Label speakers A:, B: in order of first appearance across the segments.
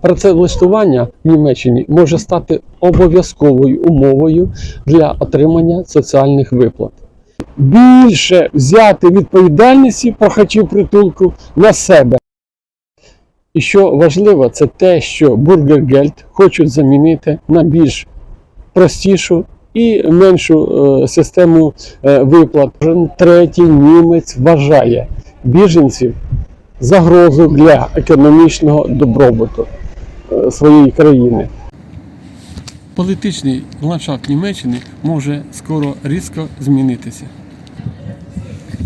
A: Працевлаштування в Німеччині може стати обов'язковою умовою для отримання соціальних виплат. Більше взяти відповідальності прохачів притулку на себе. І що важливо, це те, що Бургергельд хочуть замінити на більш простішу і меншу е, систему е, виплат. Третій німець вважає біженців загрозу для економічного добробуту е, своєї країни. Політичний ландшафт Німеччини може скоро різко змінитися.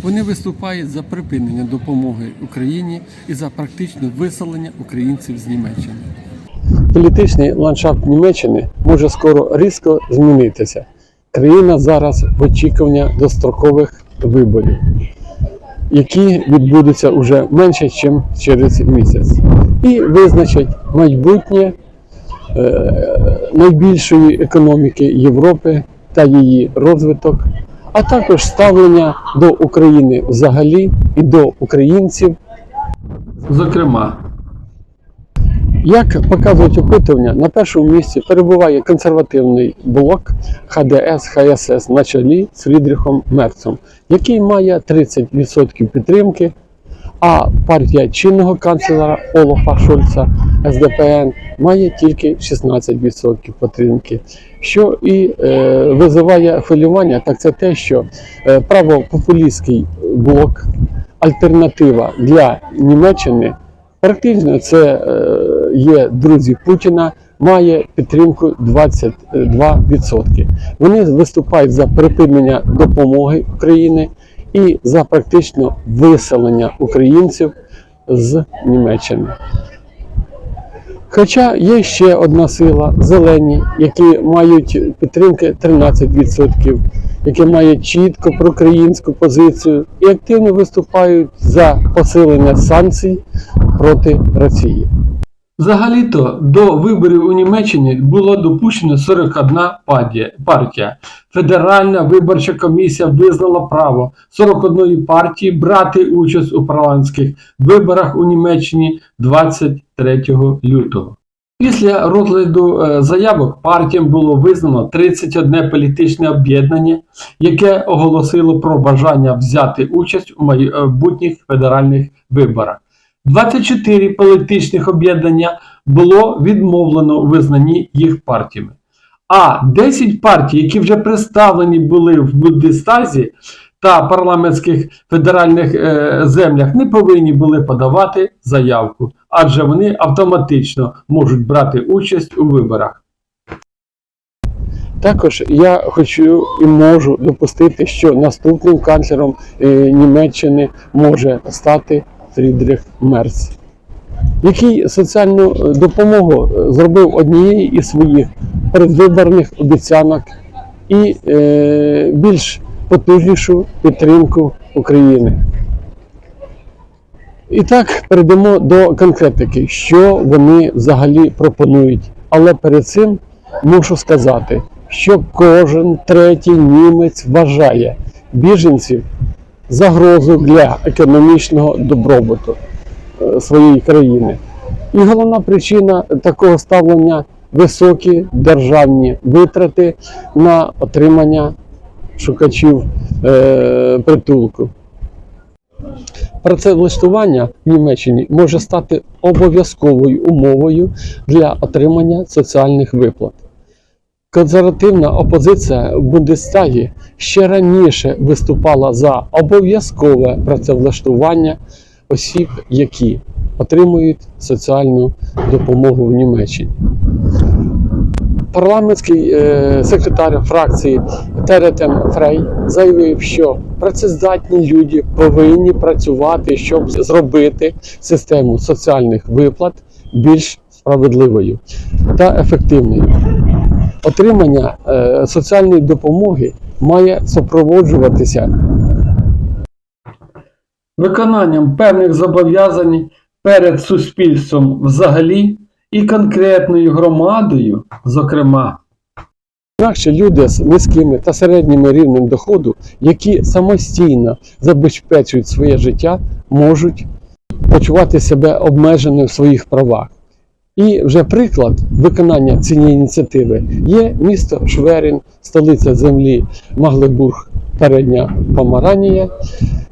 A: Вони виступають за припинення допомоги Україні і за практичне виселення українців з Німеччини. Політичний ландшафт Німеччини може скоро різко змінитися. Країна зараз в очікуванні дострокових виборів, які відбудуться уже менше, ніж через місяць, і визначать майбутнє е, найбільшої економіки Європи та її розвиток, а також ставлення до України взагалі і до українців. Зокрема, як показують опитування, на першому місці перебуває консервативний блок ХДС ХСС на чолі з Фрідріхом Мерцем, який має 30% підтримки, а партія чинного канцлера Олафа Шольца СДПН має тільки 16% підтримки. Що і е, визиває хвилювання, так це те, що е, правопопулістський блок, альтернатива для Німеччини, практично це е, є друзі Путіна, має підтримку 22%. Вони виступають за припинення допомоги України і за практично виселення українців з Німеччини. Хоча є ще одна сила зелені, які мають підтримки 13%, які мають чітко проукраїнську позицію і активно виступають за посилення санкцій проти Росії. Взагалі-то до виборів у Німеччині було допущено 41 партія-. Федеральна виборча комісія визнала право 41 партії брати участь у парламентських виборах у Німеччині 23 лютого. Після розгляду е, заявок партіям було визнано 31 політичне об'єднання, яке оголосило про бажання взяти участь у майбутніх федеральних виборах. 24 політичних об'єднання було відмовлено у визнанні їх партіями. А 10 партій, які вже представлені були в Бундестазі та парламентських федеральних е, землях, не повинні були подавати заявку, адже вони автоматично можуть брати участь у виборах. Також я хочу і можу допустити, що наступним канцлером е, Німеччини може стати Фрідріх Мерц, який соціальну е, допомогу е, зробив однією із своїх передвиборних обіцянок і е, більш потужнішу підтримку України. І так перейдемо до конкретики, що вони взагалі пропонують. Але перед цим мушу сказати, що кожен третій німець вважає біженців загрозу для економічного добробуту е, своєї країни. І головна причина такого ставлення високі державні витрати на отримання шукачів е, притулку. Працевлаштування в Німеччині може стати обов'язковою умовою для отримання соціальних виплат. Консервативна опозиція в Бундестагі ще раніше виступала за обов'язкове працевлаштування осіб, які отримують соціальну допомогу в Німеччині. Парламентський е, секретар фракції Теретен Фрей заявив, що працездатні люди повинні працювати, щоб зробити систему соціальних виплат більш справедливою та ефективною. Отримання е, соціальної допомоги має супроводжуватися виконанням певних зобов'язань перед суспільством взагалі і конкретною громадою, зокрема. Інакше люди з низькими та середніми рівнем доходу, які самостійно забезпечують своє життя, можуть почувати себе обмеженими в своїх правах. І вже приклад виконання цієї ініціативи є місто Шверін, столиця землі Маглебург, передня Помаранія,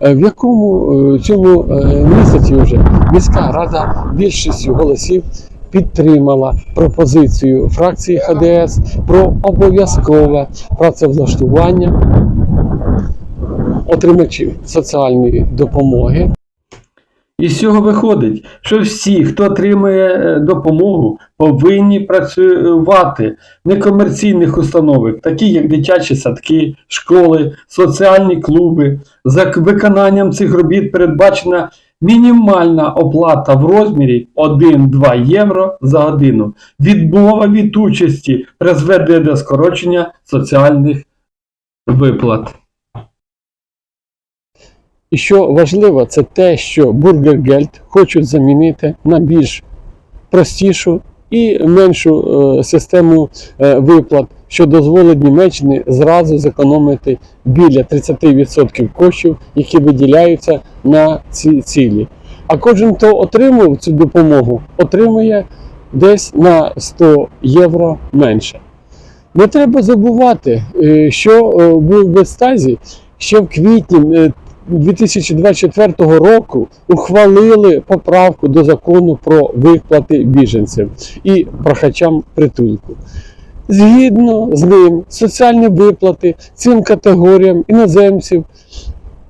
A: е, в якому е, цьому е, місяці вже міська рада більшістю голосів підтримала пропозицію фракції ХДС про обов'язкове працевлаштування отримачів соціальної допомоги
B: І з цього виходить, що всі, хто отримує е, допомогу, повинні працювати в некомерційних установах, такі як дитячі садки, школи, соціальні клуби. За виконанням цих робіт передбачена мінімальна оплата в розмірі 1-2 євро за годину. Відмова від участі призведе до скорочення соціальних виплат.
A: І що важливо, це те, що Бургергельд хочуть замінити на більш простішу і меншу е, систему е, виплат, що дозволить Німеччині зразу зекономити біля 30% коштів, які виділяються на ці цілі. А кожен, хто отримав цю допомогу, отримує десь на 100 євро менше. Не треба забувати, е, що був в Естазі ще в квітні 2024 року ухвалили поправку до закону про виплати біженцям і прохачам притулку. Згідно з ним, соціальні виплати цим категоріям іноземців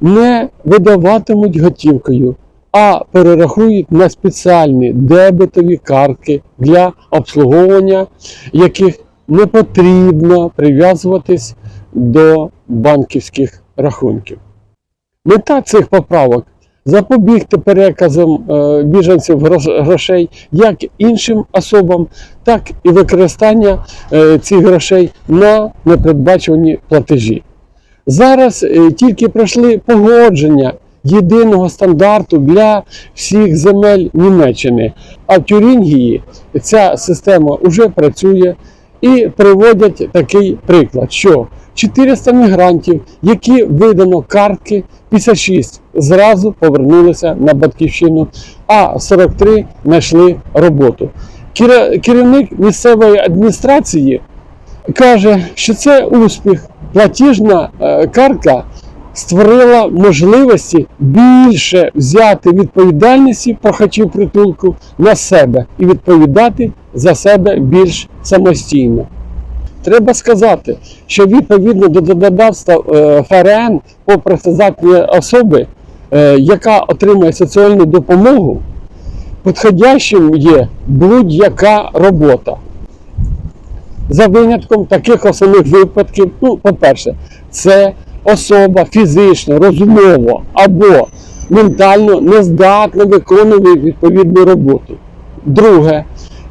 A: не видаватимуть готівкою, а перерахують на спеціальні дебетові картки для обслуговування, яких не потрібно прив'язуватись до банківських рахунків. Мета цих поправок запобігти переказам е, біженців грошей як іншим особам, так і використання е, цих грошей на непередбачувані платежі. Зараз е, тільки пройшли погодження єдиного стандарту для всіх земель Німеччини, а в Тюрінгії ця система вже працює і приводять такий приклад, що 400 мігрантів, які видано картки 56, зразу повернулися на батьківщину, а 43 знайшли роботу. Керівник місцевої адміністрації каже, що це успіх. Платіжна е, картка створила можливості більше взяти відповідальності прохачів притулку на себе і відповідати за себе більш самостійно. Треба сказати, що відповідно до законодавства е, ФРН по працездатній особи, е, яка отримує соціальну допомогу, підходящим є будь-яка робота. За винятком таких основних випадків, ну, по-перше, це особа фізично, розумово або ментально не здатна виконувати відповідну роботу. Друге,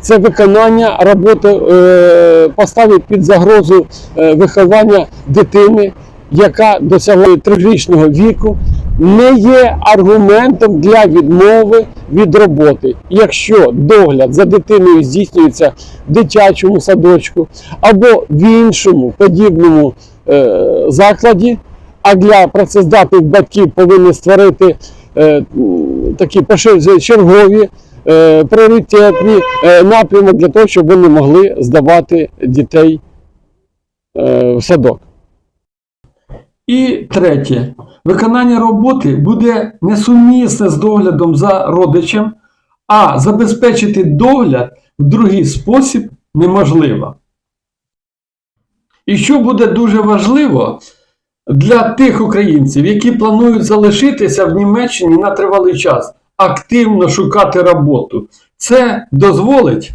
A: це виконання роботи е, поставить під загрозу е, виховання дитини, яка досягла трирічного віку, не є аргументом для відмови від роботи, якщо догляд за дитиною здійснюється в дитячому садочку або в іншому подібному е, закладі, а для працездатних батьків повинні створити е, такі першочергові е, пріоритетні е, напрямок для того, щоб вони могли здавати дітей е, в садок.
B: І третє. Виконання роботи буде несумісне з доглядом за родичем, а забезпечити догляд в другий спосіб неможливо. І що буде дуже важливо для тих українців, які планують залишитися в Німеччині на тривалий час, активно шукати роботу, це дозволить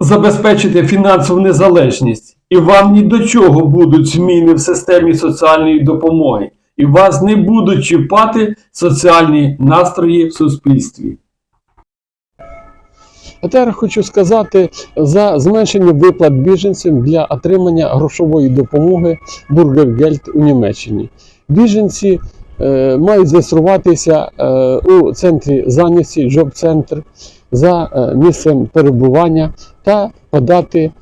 B: забезпечити фінансову незалежність, і вам ні до чого будуть зміни в системі соціальної допомоги, і вас не будуть чіпати соціальні настрої в суспільстві.
A: А тепер хочу сказати за зменшення виплат біженцям для отримання грошової допомоги Бургергельд у Німеччині. Біженці мають зареєструватися е, у центрі зайнятості, джоб-центр за е, місцем перебування та подати е,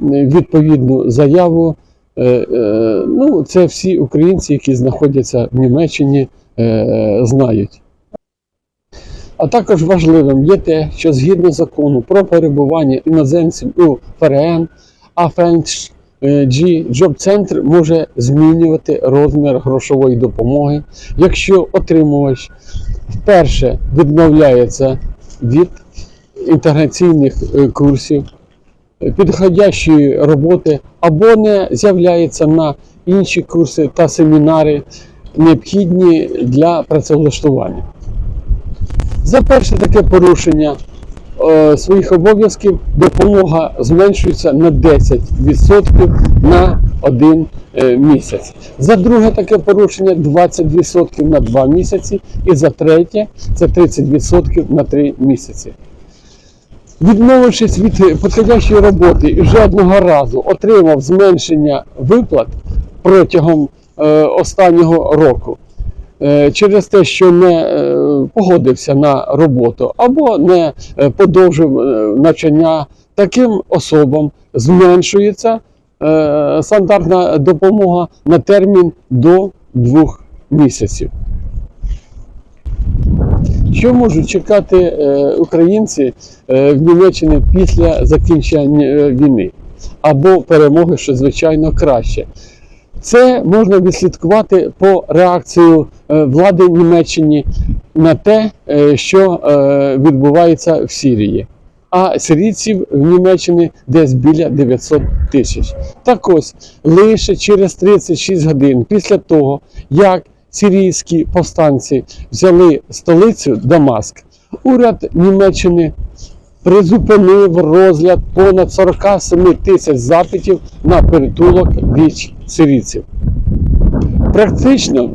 A: відповідну заяву. Е, е, ну, це всі українці, які знаходяться в Німеччині, е, знають. А також важливим є те, що згідно закону про перебування іноземців у ФРН, АФНЧ G Job Center може змінювати розмір грошової допомоги, якщо отримувач вперше відмовляється від інтеграційних е, курсів, е, підходящої роботи або не з'являється на інші курси та семінари, необхідні для працевлаштування. За перше таке порушення е, своїх обов'язків допомога зменшується на 10% на один е, місяць. За друге таке порушення 20% на 2 місяці. І за третє це 30% на 3 місяці. Відмовившись від підходящої роботи і вже одного разу отримав зменшення виплат протягом е, останнього року через те, що не погодився на роботу або не е, подовжив е, навчання, таким особам зменшується е, стандартна допомога на термін до двох місяців. Що можуть чекати українці в Німеччині після закінчення війни або перемоги, що звичайно краще? Це можна відслідкувати по реакцію влади Німеччини на те, е, що е, відбувається в Сирії. А сирійців в Німеччині десь біля 900 тисяч. Так ось лише через 36 годин після того, як сирійські повстанці взяли столицю Дамаск, уряд Німеччини призупинив розгляд понад 47 тисяч запитів на притулок від сирійців. Практично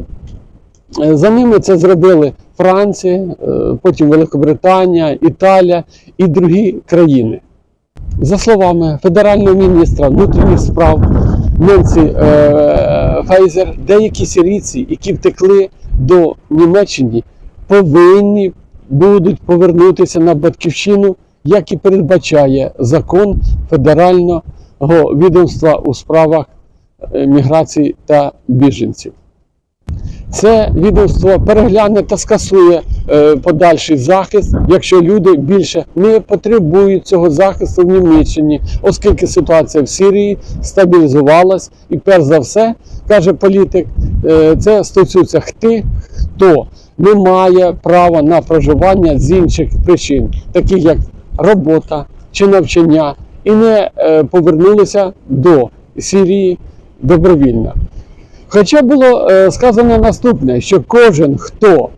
A: е, за ними це зробили Франція, е, потім Великобританія, Італія і другі країни. За словами федерального міністра внутрішніх справ Ненсі е, Фейзер, деякі сирійці, які втекли до Німеччини, повинні будуть повернутися на батьківщину, як і передбачає закон федерального відомства у справах е, міграції та біженців. Це відомство перегляне та скасує е, подальший захист, якщо люди більше не потребують цього захисту в Німеччині, оскільки ситуація в Сирії стабілізувалась, і перш за все, каже політик, е, це стосується тих, хто не має права на проживання з інших причин, таких як робота чи навчання, і не е, повернулися до Сирії добровільно. Хоча було е, сказано наступне, що кожен, хто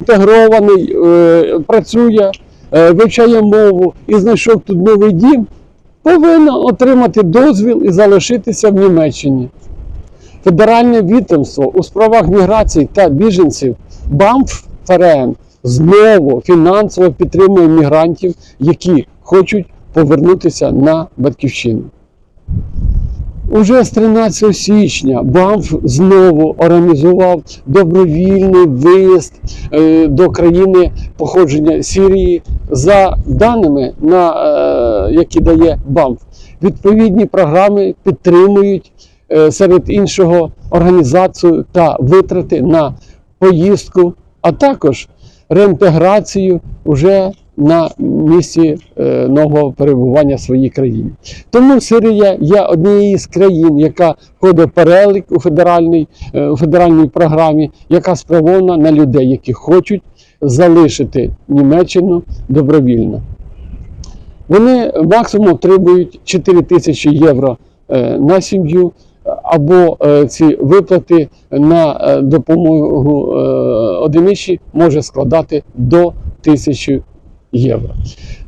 A: інтегрований, е, працює, е, вивчає мову і знайшов тут новий дім, повинен отримати дозвіл і залишитися в Німеччині. Федеральне відомство у справах міграції та біженців БАМФ ФРН знову фінансово підтримує мігрантів, які хочуть повернутися на батьківщину. Уже з 13 січня БАМФ знову організував добровільний виїзд е, до країни походження Сирії за даними, на, е, які дає БАМФ. Відповідні програми підтримують е, серед іншого організацію та витрати на поїздку, а також реінтеграцію вже на місці е, нового перебування в своїй країні. Тому Сирія є однією з країн, яка входить в перелік у федеральній, е, федеральній програмі, яка спрямована на людей, які хочуть залишити Німеччину добровільно. Вони максимум отримують 4 тисячі євро е, на сім'ю, або е, ці виплати на е, допомогу е, одиничі може складати до тисячі євро.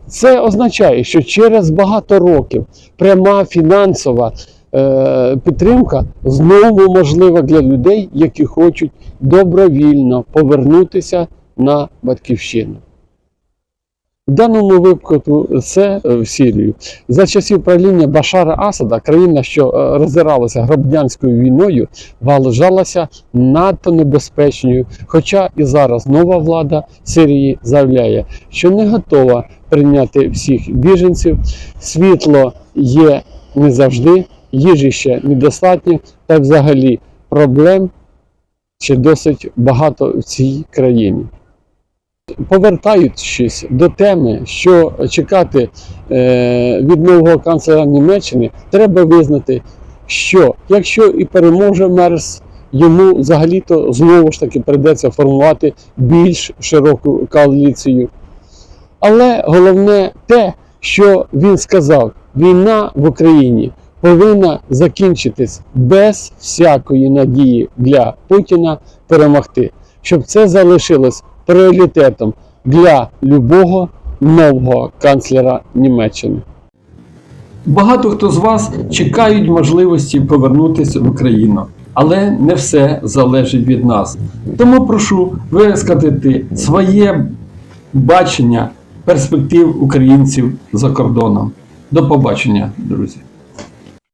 A: Це означає, що через багато років пряма фінансова е, підтримка знову можлива для людей, які хочуть добровільно повернутися на батьківщину. В даному випадку це е, в Сирію. За часів правління Башара Асада країна, що е, роздиралася громадянською війною, вважалася надто небезпечною. Хоча і зараз нова влада Сирії заявляє, що не готова прийняти всіх біженців. Світло є не завжди, їжі ще недостатньо, та взагалі проблем ще досить багато в цій країні. Повертаючись до теми, що чекати е, від нового канцлера Німеччини, треба визнати, що якщо і переможе Мерс, йому взагалі-то знову ж таки прийдеться формувати більш широку коаліцію. Але головне те, що він сказав: війна в Україні повинна закінчитись без всякої надії для Путіна перемогти, щоб це залишилось пріоритетом для любого нового канцлера Німеччини.
B: Багато хто з вас чекають можливості повернутися в Україну, але не все залежить від нас. Тому прошу висказати своє бачення перспектив українців за кордоном. До побачення, друзі.